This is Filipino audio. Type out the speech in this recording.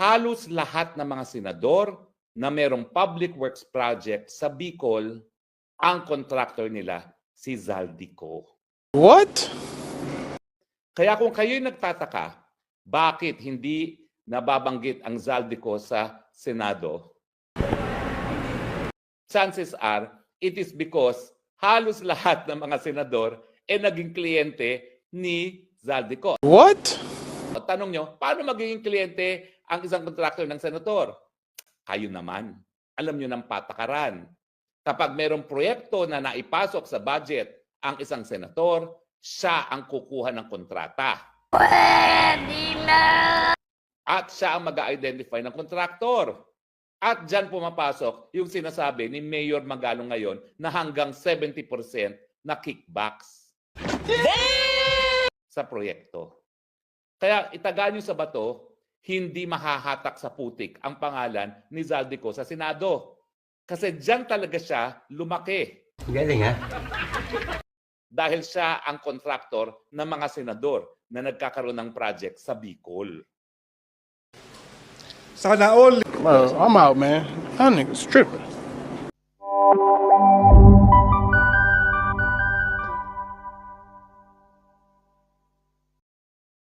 halos lahat ng mga senador na merong public works project sa Bicol, ang contractor nila si Zaldico. What? Kaya kung kayo'y nagtataka, bakit hindi nababanggit ang Zaldico sa Senado? Chances are, it is because halos lahat ng mga senador ay naging kliyente ni Zaldico. What? Tanong nyo, paano magiging kliyente ang isang kontraktor ng senator? Kayo naman. Alam nyo ng patakaran. Kapag mayroong proyekto na naipasok sa budget ang isang senator, siya ang kukuha ng kontrata. At siya ang mag-identify ng kontraktor. At dyan pumapasok yung sinasabi ni Mayor Magalong ngayon na hanggang 70% na kickbacks sa proyekto. Kaya itagaan nyo sa bato, hindi mahahatak sa putik ang pangalan ni Zaldico sa Senado. Kasi dyan talaga siya lumaki. Galing ha? Dahil siya ang kontraktor ng mga senador na nagkakaroon ng project sa Bicol. Sana all. Well, I'm out, man. That nigga's tripping.